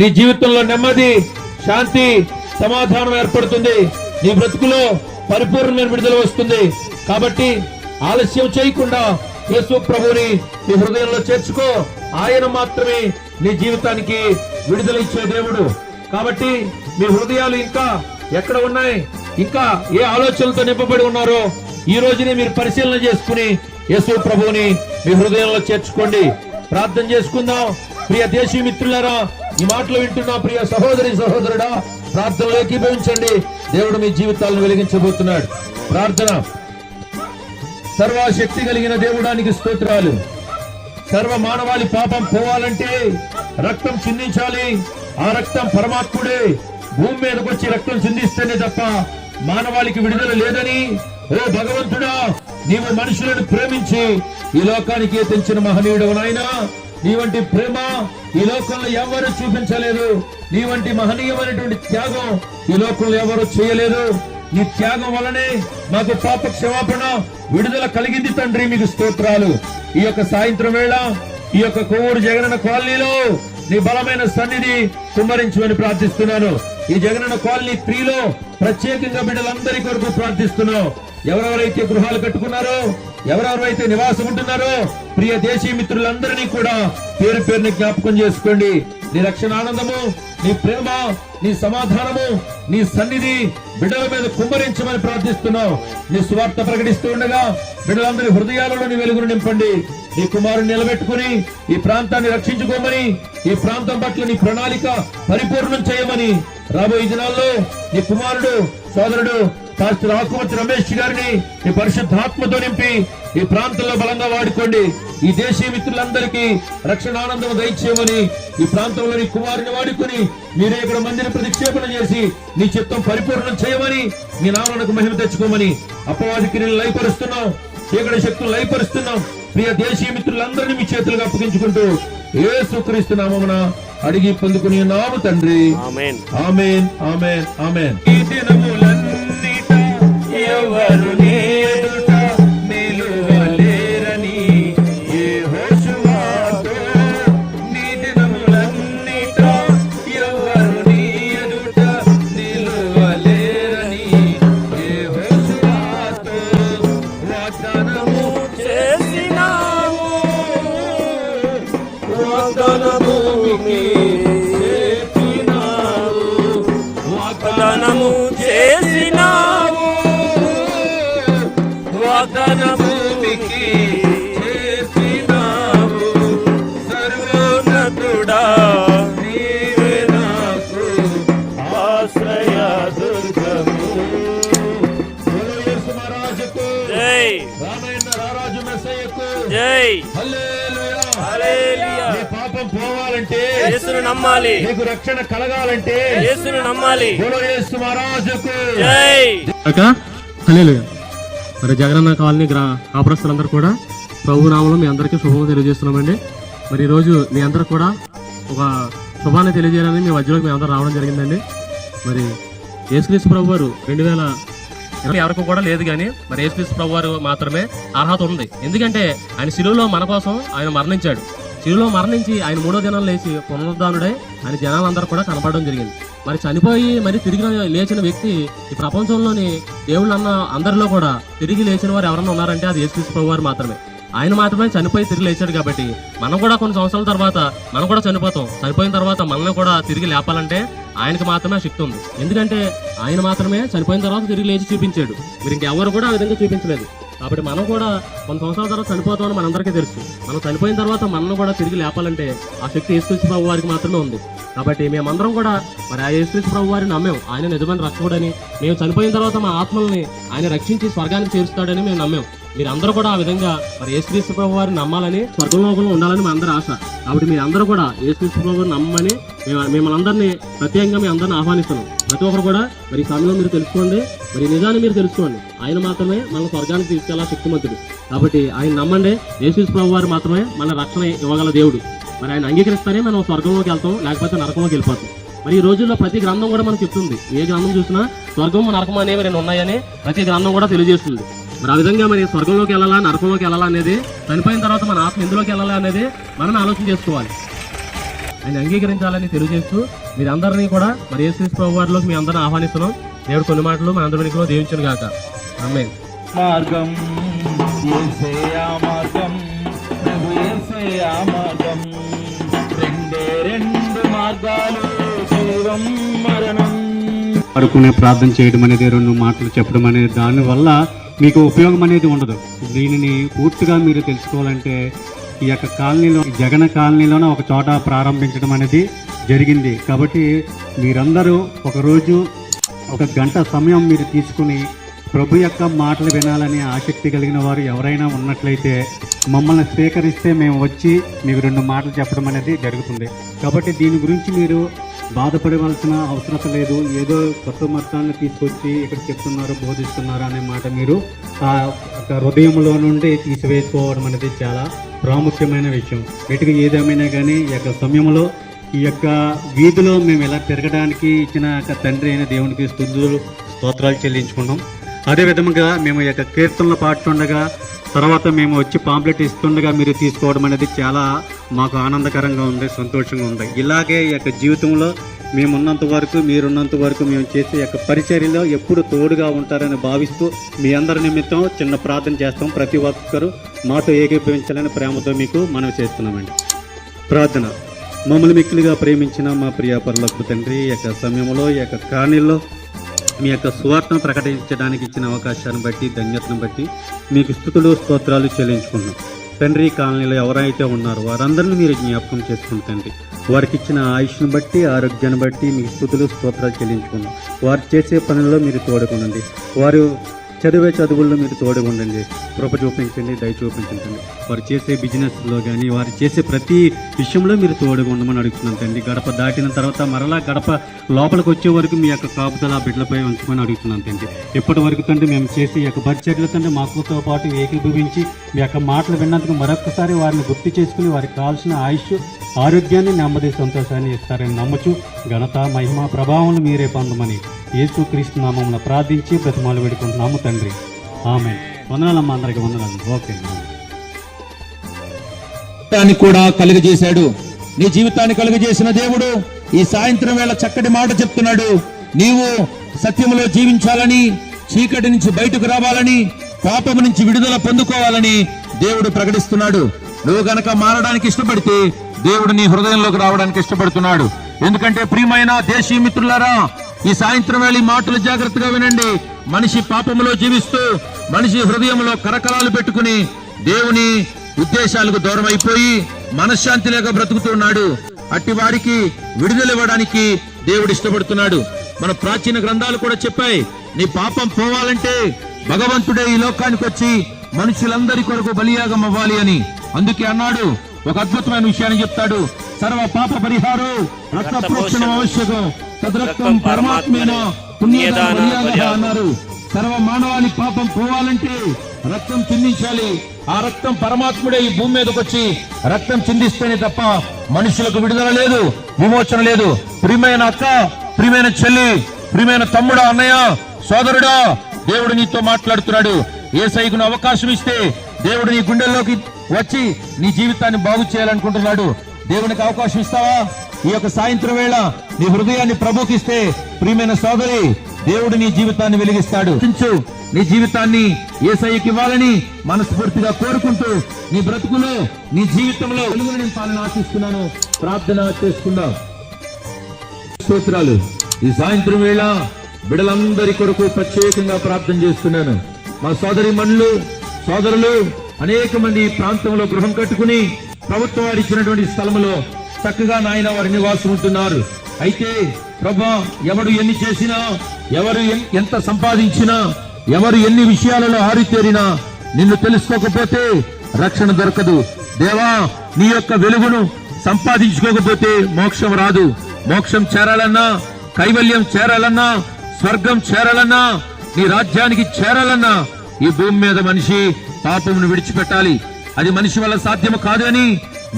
నీ జీవితంలో నెమ్మది శాంతి సమాధానం ఏర్పడుతుంది. నీ బ్రతుకులో పరిపూర్ణమైన విడుదల వస్తుంది. కాబట్టి ఆలస్యం చేయకుండా యేసు ప్రభుని నీ హృదయంలో చేర్చుకో. ఆయన మాత్రమే నీ జీవితానికి విడుదల ఇచ్చే దేవుడు. కాబట్టి మీ హృదయాలు ఇంకా ఎక్కడ ఉన్నాయి? ఇంకా ఏ ఆలోచనలతో నింపబడి ఉన్నారో ఈ రోజునే మీరు పరిశీలన చేసుకుని యేసు ప్రభువుని మీ హృదయంలో చేర్చుకోండి. ప్రార్థన చేసుకుందాం. ప్రియ దేశీ మిత్రులారా ఈ మాటలు వింటున్న ప్రియ సహోదరి సహోదరుడా ప్రార్థనలో ఏకీభవించండి. దేవుడు మీ జీవితాలను వెలిగించబోతున్నాడు. ప్రార్థన. సర్వశక్తి కలిగిన దేవుడానికి స్తోత్రాలు. సర్వ మానవాళి పాపం పోవాలంటే రక్తం చిందించాలి. ఆ రక్తం పరమాత్ముడే. భూమి మీదకి వచ్చి రక్తం చిందిస్తేనే తప్ప మానవాళికి విడుదల లేదని ఓ భగవంతుడా నీవు మనుషులను ప్రేమించి ఈ లోకానికి తెంచిన మహనీయుడు నాయనా? నీ వంటి ప్రేమ ఈ లోకంలో ఎవరు చూపించలేదు? నీ వంటి మహనీయమైనటువంటి త్యాగం ఈ లోకంలో ఎవరు చేయలేదు? నీ త్యాగం వలనే మాకు పాప క్షమాపణ విడుదల కలిగింది తండ్రి మీకు స్తోత్రాలు. ఈ యొక్క సాయంత్రం వేళ ఈ యొక్క కొవ్వూరు జగనన్న కాలనీలో నీ బలమైన సన్నిధి కుమ్మరించమని ప్రార్థిస్తున్నాను. ఈ జగనన్న కాలనీ త్రీలో ప్రత్యేకంగా బిడ్డలందరి కొరకు ప్రార్థిస్తున్నాం. ఎవరెవరైతే గృహాలు కట్టుకున్నారో ఎవరెవరైతే నివాసం ఉంటున్నారో ప్రియ దేశీ మిత్రులందరినీ కూడా పేరు పేరుని జ్ఞాపకం చేసుకోండి. నీ రక్షణ ఆనందము నీ ప్రేమ నీ సమాధానము నీ సన్నిధి బిడ్డల మీద కుమ్మరించమని ప్రార్థిస్తున్నావు. నీ స్వార్థ ప్రకటిస్తూ ఉండగా బిడ్డలందరి హృదయాలలో నీ వెలుగును నింపండి. నీ కుమారుని నిలబెట్టుకుని ఈ ప్రాంతాన్ని రక్షించుకోమని ఈ ప్రాంతం పట్ల నీ ప్రణాళిక పరిపూర్ణం చేయమని రాబోయే దినాల్లో నీ కుమారుడు సోదరుడు పాస్టర్ ఆకుమతి రమేష్ గారిని ఈ పరిశుద్ధాత్మతో నింపి ఈ ప్రాంతంలో బలంగా వాడుకోండి. ఈ దేశీయ మిత్రులందరికీ రక్షణ ఆనందం దయచేయమని ఈ ప్రాంతంలో నీ కుమారుని వాడుకొని మీరే ఇక్కడ మందిర ప్రతిక్షేపణ చేసి నీ చిత్తం పరిపూర్ణం చేయమని నీ నామలకు మహిమ తెచ్చుకోమని అపవాదికి నేను లయపరుస్తున్నాం. చీకటి శక్తులు లయపరుస్తున్నాం. ప్రియ దేశీయ మిత్రులందరినీ మీ చేతులకు అప్పగించుకుంటూ ఏసుక్రీస్తు నామమున అడిగి పొందుకుని నాము తండ్రి. ఆమేన్. Amen amen amen. సర్వోన్నతుడా నీవే నాకు ఆశ్రయ దుర్గము. బోలో యేసు మహారాజుకు జై. రామయ్య రారాజు మెస్సయ్యకు జై. హల్లెలూయా. హల్లెలూయా నీ పాపం పోవాలంటే యేసును నమ్మాలి. నీకు రక్షణ కలగాలంటే యేసును నమ్మాలి. బోలో యేసు మహారాజుకు. జై. కాక హల్లెలూయా. మరి జగనన్న కాలనీ గ్రా కాపురస్తులందరూ కూడా ప్రభు నామంలో మీ అందరికీ శుభం తెలియజేస్తున్నామండి. మరి ఈరోజు మీ అందరూ కూడా ఒక శుభాన్ని తెలియజేయాలని మీ మధ్యలోకి మీ అందరూ రావడం జరిగిందండి. మరి యేసుక్రీస్తు ప్రభు వారు రెండు వేల ఇరవై ఎవరికి కూడా లేదు కానీ మరి యేసుక్రీస్తు ప్రభు వారు మాత్రమే అర్హత ఉంది. ఎందుకంటే ఆయన శిలువలో మన కోసం ఆయన మరణించాడు. శిలువలో మరణించి ఆయన మూడో దినం లేచి పునరుద్ధానుడై ఆయన జనాలందరూ కూడా కనపడడం జరిగింది. మరి చనిపోయి మరి తిరిగి లేచిన వ్యక్తి ఈ ప్రపంచంలోని దేవుళ్ళు అన్న అందరిలో కూడా తిరిగి లేచిన వారు ఎవరన్నా ఉన్నారంటే అది యేసుక్రీస్తు ప్రభు వారు మాత్రమే. ఆయన మాత్రమే చనిపోయి తిరిగి లేచాడు కాబట్టి మనం కూడా కొన్ని సంవత్సరాల తర్వాత మనం కూడా చనిపోతాం. చనిపోయిన తర్వాత మనల్ని కూడా తిరిగి లేపాలంటే ఆయనకు మాత్రమే ఆ శక్తి ఉంది. ఎందుకంటే ఆయన మాత్రమే చనిపోయిన తర్వాత తిరిగి లేచి చూపించాడు. మీరు ఇంకెవరు కూడా ఆ విధంగా చూపించలేదు. కాబట్టి మనం కూడా కొన్ని సంవత్సరాల తర్వాత చనిపోతామని మనందరికీ తెలుసు. మనం చనిపోయిన తర్వాత మనల్ని కూడా తిరిగి లేపాలంటే ఆ శక్తి యేసుక్రీస్తు ప్రభు వారికి మాత్రమే ఉంది. కాబట్టి మేమందరం కూడా మరి ఆ యేసుక్రీస్తు ప్రభు వారిని నమ్మాం. ఆయన నిజమైన రక్షకుడని మేము చనిపోయిన తర్వాత మా ఆత్మల్ని ఆయన రక్షించి స్వర్గానికి చేరుస్తాడని మేము నమ్మేం. మీరందరూ కూడా ఆ విధంగా మరి యేసుక్రీస్తు ప్రభు వారిని నమ్మాలని స్వర్గలోకంలో ఉండాలని మా అందరి ఆశ. కాబట్టి మీరందరూ కూడా యేసుక్రీస్తు ప్రభు నమ్మని మేము మిమ్మల్ని అందరినీ ప్రత్యేకంగా మీ అందరిని ఆహ్వానిస్తున్నాం. ప్రతి ఒక్కరు కూడా మరి సమయంలో మీరు తెలుసుకోండి. మరి నిజాన్ని మీరు తెలుసుకోండి. ఆయన మాత్రమే మన స్వర్గానికి తీసుకెళ్ళా శక్తిమంతుడు. కాబట్టి ఆయన నమ్మండి. యేసుక్రీస్తు ప్రభు వారు మాత్రమే మన రక్షణ ఇవ్వగల దేవుడు. మరి ఆయన అంగీకరిస్తేనే మనం స్వర్గంలోకి వెళ్తాం లేకపోతే నరకంలోకి వెళ్ళిపోతాం. మరి ఈ రోజుల్లో ప్రతి గ్రంథం కూడా మనకు చెప్తుంది. ఏ గ్రంథం చూసినా స్వర్గం నరకం అనేవి రెండు ఉన్నాయని ప్రతి గ్రంథం కూడా తెలియజేస్తుంది. మరి ఆ విధంగా మరి స్వర్గంలోకి వెళ్ళాలా నరకంలోకి వెళ్ళాలా అనేది చనిపోయిన తర్వాత మన ఆత్మ ఎందులోకి వెళ్ళాలా అనేది మనం ఆలోచన చేసుకోవాలి. ఆయన అంగీకరించాలని తెలియజేస్తూ మీరందరినీ కూడా మరి యేసు ప్రభు వారిలోకి మీ అందరిని ఆహ్వానిస్తున్నాం. దేవుడు కొన్ని మాటలు మా అందరి వెనుకలో దీవించును గాక. ఆమె మార్గం ఏసయ్యా మార్గం ప్రభు ఏసయ్యా మార్గం. రెండే రెండు మార్గాలు జీవం మరణం. పడుకునే ప్రార్థన చేయడం అనేది రెండు మాటలు చెప్పడం అనేది దానివల్ల మీకు ఉపయోగం అనేది ఉండదు. దీనిని పూర్తిగా మీరు తెలుసుకోవాలంటే ఈ యొక్క కాలనీలో జగన్ కాలనీలోనే ఒక చోట ప్రారంభించడం అనేది జరిగింది. కాబట్టి మీరందరూ ఒకరోజు ఒక గంట సమయం మీరు తీసుకుని ప్రభు యొక్క మాటలు వినాలని ఆసక్తి కలిగిన వారు ఎవరైనా ఉన్నట్లయితే మమ్మల్ని స్వీకరిస్తే మేము వచ్చి మీకు రెండు మాటలు చెప్పడం అనేది జరుగుతుంది. కాబట్టి దీని గురించి మీరు బాధపడవలసిన అవసరం లేదు. ఏదో కొత్త మతాన్ని తీసుకొచ్చి ఇక్కడ చెప్తున్నారు బోధిస్తున్నారు అనే మాట మీరు ఆ యొక్క హృదయంలో నుండి తీసివేసుకోవడం అనేది చాలా ప్రాముఖ్యమైన విషయం. వీటికి ఏదేమైనా కానీ ఈ యొక్క సమయంలో ఈ యొక్క వీధిలో మేము ఎలా తిరగడానికి ఇచ్చిన యొక్క తండ్రి అయిన దేవునికి స్థుతులు స్తోత్రాలు చెల్లించుకున్నాం అదేవిధంగా మేము యొక్క కీర్తనలు పాడుతుండగా తర్వాత మేము వచ్చి పాంప్లెట్ ఇస్తుండగా మీరు తీసుకోవడం అనేది చాలా మాకు ఆనందకరంగా ఉంది సంతోషంగా ఉంది. ఇలాగే ఈ యొక్క జీవితంలో మేమున్నంత వరకు మీరున్నంత వరకు మేము చేసే యొక్క పరిచర్యలో ఎప్పుడు తోడుగా ఉంటారని భావిస్తూ మీ అందరి నిమిత్తం చిన్న ప్రార్థన చేస్తాం. ప్రతి ఒక్కరు మాతో ఏకీభవించాలని ప్రేమతో మీకు మనవి చేస్తున్నామండి. ప్రార్థన. మమ్మల్ని మిక్కిలిగా ప్రేమించిన మా ప్రియ పరలోకపు తండ్రి యొక్క సమయంలో ఈ యొక్క కాణిల్లో మీ యొక్క సువార్తను ప్రకటించడానికి ఇచ్చిన అవకాశాన్ని బట్టి ధన్యతను బట్టి మీకు స్థుతులు స్తోత్రాలు చెల్లించుకున్నాం తండ్రి కాలనీలో ఎవరైతే ఉన్నారో వారందరినీ మీరు జ్ఞాపకం చేసుకుని తండ్రి వారికి ఇచ్చిన ఆయుష్ను బట్టి ఆరోగ్యాన్ని బట్టి మీకు స్థుతులు స్తోత్రాలు చెల్లించుకున్నాం వారు చేసే పనుల్లో మీరు తోడుకునండి వారు చదివే చదువుల్లో మీరు తోడు ఉండండి. కృప చూపించండి దయ చూపించండి. వారు చేసే బిజినెస్లో కానీ వారు చేసే ప్రతి విషయంలో మీరు తోడుగా ఉండమని అడుగుతున్నాను తండ్రి. గడప దాటిన తర్వాత మరలా గడప లోపలికి వచ్చే వరకు మీ యొక్క కాపుదల ఆ బిడ్డలపై ఉంచమని అడుగుతున్నాను తండ్రి. ఇప్పటి వరకు తండ్రి మేము చేసే యొక్క పరిచర్యల తండ్రి మాకుతో పాటు ఏకీభవించి మీ యొక్క మాటలు విన్నందుకు మరొకసారి వారిని గుర్తు చేసుకుని వారికి కావాల్సిన ఆయుష్ ఆరోగ్యాన్ని నెమ్మది సంతోషాన్ని ఇస్తారని నమ్మచ్చు ఘనత మహిమ ప్రభావం మీరే పొందమని యేసు క్రీస్తు ప్రార్థించి ప్రతిమాలు పెడుకుంటున్నాము తండ్రి. ఆమె వందనాలమ్మ అందరికి వందనాలు. ఓకే జీవితాన్ని కూడా కలుగజేశాడు. నీ జీవితాన్ని కలుగజేసిన దేవుడు ఈ సాయంత్రం వేళ చక్కటి మాట చెప్తున్నాడు. నీవు సత్యములో జీవించాలని చీకటి నుంచి బయటకు రావాలని పాపం నుంచి విడుదల పొందుకోవాలని దేవుడు ప్రకటిస్తున్నాడు. నువ్వు గనక మారడానికి ఇష్టపడితే దేవుడు నీ హృదయంలోకి రావడానికి ఇష్టపడుతున్నాడు. ఎందుకంటే ప్రియమైన దేశీయ మిత్రులారా ఈ సాయంత్రం వేళ ఈ మాటలు జాగ్రత్తగా వినండి. మనిషి పాపములో జీవిస్తూ మనిషి హృదయంలో కరకలాలు పెట్టుకుని దేవుని ఉద్దేశాలకు దూరం అయిపోయి మనశ్శాంతి లేక బ్రతుకుతున్నాడు అట్టి వారికి విడుదల ఇవ్వడానికి దేవుడు ఇష్టపడుతున్నాడు. మన ప్రాచీన గ్రంథాలు కూడా చెప్పాయి నీ పాపం పోవాలంటే భగవంతుడే ఈ లోకానికి వచ్చి మనుషులందరి కొరకు బలియాగం అవ్వాలి అని. అందుకే అన్నాడు ఒక అద్భుతమైన విషయాన్ని చెప్తాడు. సర్వ పాప పరిహారం రక్త ప్రోక్షణం. ఆవశ్యకం. తద్రక్తం పరమాత్మేన పుణ్యదాన అన్నారు. సర్వ మానవాళి పాపం పోవాలంటే రక్తం చిందించాలి. ఆ రక్తం పరమాత్ముడే ఈ భూమి మీదకి వచ్చి రక్తం చిందిస్తేనే తప్ప మనుషులకు విడుదల లేదు విమోచన లేదు. ప్రియమైన అక్క ప్రియమైన చెల్లి ప్రియమైన తమ్ముడా అన్నయ్య సోదరుడా దేవుడు నీతో మాట్లాడుతున్నాడు. ఏ సైకును అవకాశం ఇస్తే దేవుడు నీ గుండెల్లోకి వచ్చి నీ జీవితాన్ని బాగు చేయాలనుకుంటున్నాడు. దేవునికి అవకాశం ఇస్తావా? ఈ యొక్క సాయంత్రం వేళ నీ హృదయాన్ని ప్రభుకిస్తే ప్రియమైన సోదరి దేవుడు నీ జీవితాన్ని వెలిగిస్తాడు. నీ జీవితాన్ని ఏసయ్యకి ఇవ్వాలని మనస్ఫూర్తిగా కోరుకుంటూ నీ బ్రతుకులో నీ జీవితంలో నింపాలని ఆశిస్తున్నాను. ప్రార్థన చేసుకుందాం. స్తోత్రాలు. ఈ సాయంత్రం వేళ బిడలందరి కొరకు ప్రత్యేకంగా ప్రార్థన చేస్తున్నాను. మా సోదరి మనులు సోదరులు అనేక మంది ప్రాంతంలో గృహం కట్టుకుని ప్రభుత్వం వారు ఇచ్చినటువంటి స్థలంలో చక్కగా నాయన వారి నివాసం ఉంటున్నారు. అయితే ప్రభా ఎవడు ఎన్ని చేసినా ఎవరు ఎంత సంపాదించినా ఎవరు ఎన్ని విషయాలలో ఆరితేరినా నిన్ను తెలుసుకోకపోతే రక్షణ దొరకదు. దేవా నీ యొక్క వెలుగును సంపాదించుకోకపోతే మోక్షం రాదు. మోక్షం చేరాలన్నా కైవల్యం చేరాలన్నా స్వర్గం చేరాలన్నా నీ రాజ్యానికి చేరాలన్నా ఈ భూమి మీద మనిషి పాపమును విడిచిపెట్టాలి. అది మనిషి వల్ల సాధ్యము కాదు అని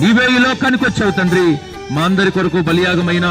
నీవే ఈ లోకానికి వచ్చావు తండ్రి. మా అందరి కొరకు బలియాగమైన